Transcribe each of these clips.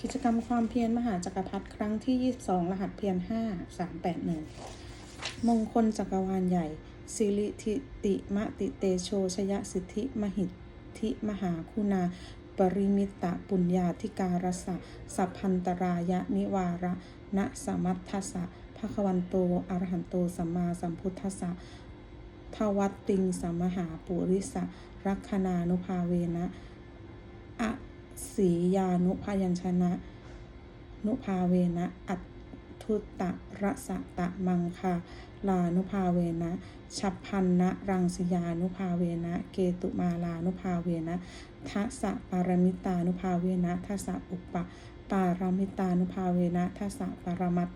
กิจกรรมความเพียรมหาจักรพรรดิครั้งที่ 22 รหัสเพียร 5 381 มงคลจักรวาลใหญ่ สิริทิติมะติเตโชชยสิทธิมหิทธิมหาคุณา ปริมิตะปุญญาธิการสะสัพพันตรายะนิวาระณสมัทธัสสะภะควันโตอรหันโตสัมมาสัมพุทธัสสะภวัตติงสัมมหาปุริสะรักขณานุภาเวนะอะ สียานุพยัญชนะ นุภาเวนะ อัตทุตตะระสะตะมังคาลานุภาเวนะฉัพพันนะรังสยานุภาเวนะ เกตุมาลานุภาเวนะทัสสะปารมิตานุภาเวนะทัสสะอุปปะปารมิตานุภาเวนะทัสสะปารมัต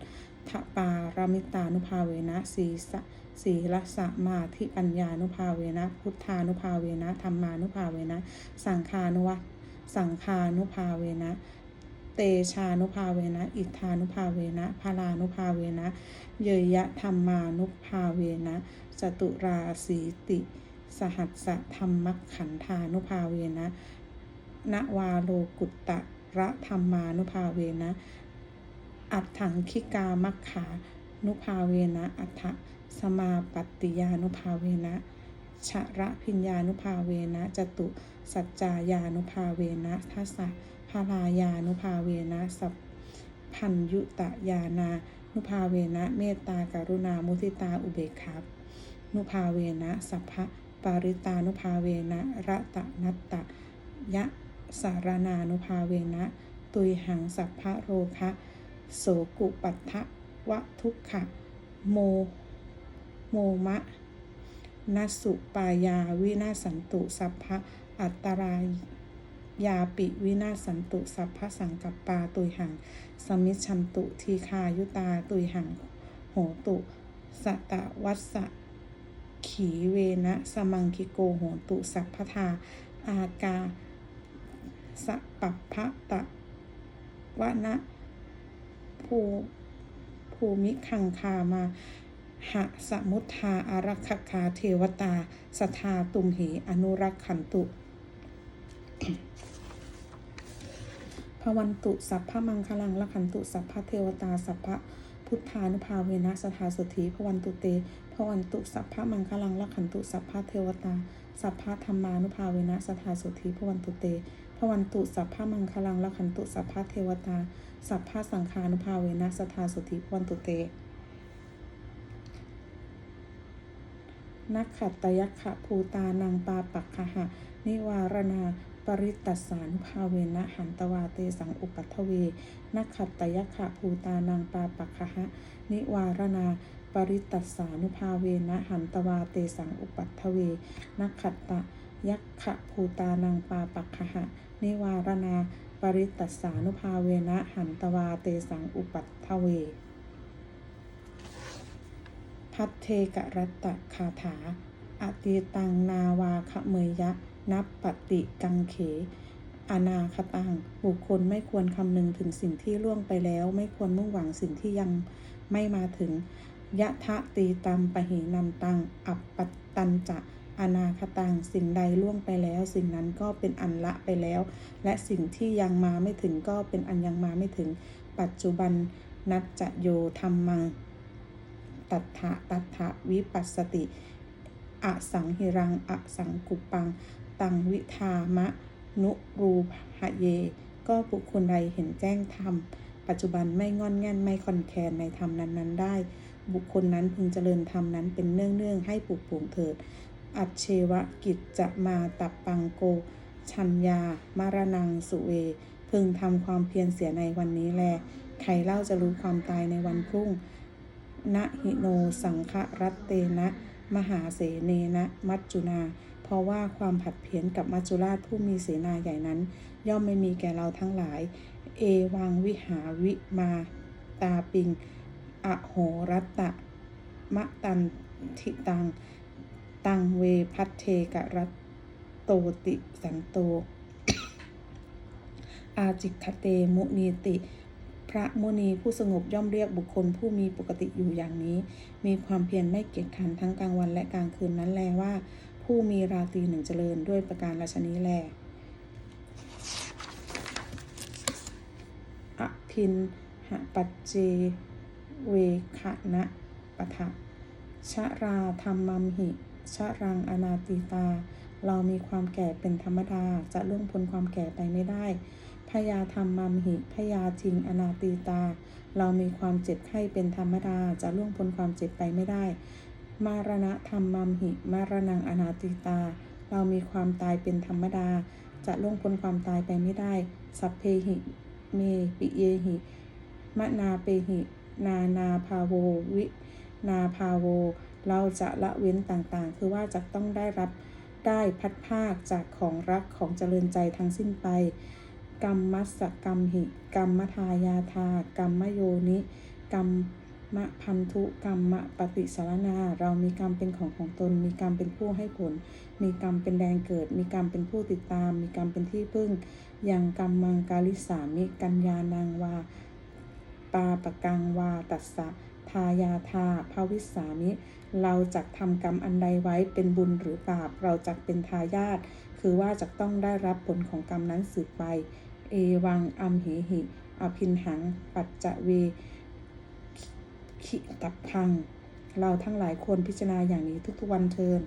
ถปารามิตานุภาเวนะสีสะสีละสะมาธิปัญญานุภาเวนะ พุทธานุภาเวนะธรรมานุภาเวนะ สังคานุวัต สังคานุภาเวนะ เตชานุภาเวนะ อิทธานุภาเวนะพาลานุภาเวนะ เยยะธรรมานุภาเวนะจตุราสีติ สหัสสะธรรมขันธานุภาเวนะนวาโลกุตตะระธรรมานุภาเวนะ อัตถังคิกามัคขานุภาเวนะ อัตถสมาปัตติยานุภาเวนะ ชระพิญญานุภาเวนะจตุสัจจายานุภาเวนะทัสสะพาลายานุภาเวนะสัพพัญยุตยานานุภาเวนะเมตตากรุณามุทิตาอุเบกขานุภาเวนะสัพพะปาริตานุภาเวนะระตะนัตตะยะสารนานุภาเวนะ ตุยหังสัพพะโรคะโสกุปัฏฐะวะทุกขะโมโมมะ นัสุปายาวินาสันตุสัพพะอัตตรายยาปิวินาสันตุสัพพะสังกัปปาตุยหัง สมิชันตุทีคายุตาตุยหัง โหตุสตะวัสสขีเวนะสมังคิโกโหตุสัพพทา อากาสปัปพะตะวะนะภูภูมิคังคามา หะสมุทธาอารักขคาเทวตา สทาตุมเห อนุรักขันตุพวันตุ สัพพะมังคลังละขันตุ สัพพะเทวตา สัพพะพุทธานุภาเวนะสทาสุธีพวันตุเตพวันตุ สัพพะมังคลังละขันตุ สัพพะเทวตา สัพพะธรรมานุภาเวนะสทาสุธีพวันตุเตพวันตุ สัพพะมังคลังละขันตุ สัพพะเทวตา สัพพะสังฆานุภาเวนะสทาสุธีพวันตุเต นักขัตตยักขะภูตานังปาปักขหะ นิวารณาปริตัสานุภาเวนะหันตวาเตสังอุปัททเว นักขัตตยักขะภูตานังปาปักขหะ นิวารณาปริตัสานุภาเวนะหันตวาเตสังอุปัททเวนักขัตตยักขะภูตานังปาปักขหะนิวารณาปริตัสานุภาเวนะหันตวาเตสังอุปัททเว พัทเทกรัตตะคาถา อติตังนาวาคเมยะ นับปฏิกังเข อนาคตัง บุคคลไม่ควรคำนึงถึงสิ่งที่ล่วงไปแล้ว ไม่ควรมุ่งหวังสิ่งที่ยังไม่มาถึง ยะทะตีตัมปะหินันตัง อัปปัตตันจะอนาคตังสิ่งใดล่วงไปแล้ว สิ่งนั้นก็เป็นอันละไปแล้ว และสิ่งที่ยังมาไม่ถึงก็เป็นอันยังมาไม่ถึง ปัจจุบันนัจจโยธรรมัง ตัทธะตัทธะวิปัสสติอสังหิรังอสังกุปัง ตังวิธามะ นุรูหะเย ก็บุคคลใดเห็นแจ้งธรรม ปัจจุบันไม่งอนแง่นไม่คอนแคนในธรรมนั้นๆ ได้ บุคคลนั้นพึงเจริญธรรมนั้นเป็นเนื่องๆให้ปลูกปลงเถิด อัจเชวะกิจจะมาตับปังโก ชัญญา มารนังสุเว พึงทำความเพียรเสียในวันนี้แล ใครเล่าจะรู้ความตายในวันพรุ่ง นะหิโนสังฆรัตเตนะ มหาเสเนนะมัจจุนา เพราะว่าความผัดเพี้ยนกับมัจจุราชผู้มีเสนาใหญ่นั้น ย่อมไม่มีแก่เราทั้งหลาย เอวังวิหาวิมาตาปิง อโหรัตตะมะตันทิตัง ตังเวพัทเทกะรัตโตติสันโต อาจิกขเตมุนีติ พระมุนีผู้สงบย่อมเรียกบุคคลผู้มีปกติอยู่อย่างนี้ มีความเพียรไม่เกียจคร้านทั้งกลางวันและกลางคืนนั้นแลว่า ผู้มีราตรีหนึ่งเจริญด้วยประการราชนี้แลพินหปัจเจเวขะนะปะทะชะราธรรมัมหิ ชะรังอนาติตา เรามีความแก่เป็นธรรมดา จะล่วงพ้นความแก่ไปไม่ได้ พยาธรรมมัมหิพยาทิงอนาติตา เรามีความเจ็บไข้เป็นธรรมดา จะล่วงพ้นความเจ็บไปไม่ได้ มารณะธรรมัมหิ มารนังอนาติตา เรามีความตายเป็นธรรมดา จะล่วงพ้นความตายไปไม่ได้ สัพเพหิ เมปิเยหิมะนาเปหิ นานาภาโว วินาภาโว เราจะละเว้นต่างๆ คือว่าจะต้องได้รับได้พัดภาคจากของรักของเจริญใจทั้งสิ้นไป กรรมมัสกรรมหิ กรรมทายาทากรรมโยนิ กรรมมะพันธุกรรมะปฏิสารนา เรามีกรรมเป็นของของตน มีกรรมเป็นผู้ให้ผล มีกรรมเป็นแดงเกิด มีกรรมเป็นผู้ติดตาม มีกรรมเป็นที่พึ่ง ยังกรรมังกาลิสามิ กัญญานางวา ปาปะกังวา ตัสสะทายาทาภาวิสามิ เราจะทำกรรมอันใดไว้เป็นบุญหรือบาป เราจะเป็นทายาท คือว่าจะต้องได้รับผลของกรรมนั้นสืบไป เอวังอัมเหหิอภินหัง ปัจจเวขิตับพัง เราทั้งหลายควรพิจารณาอย่างนี้ทุกๆวันเทิน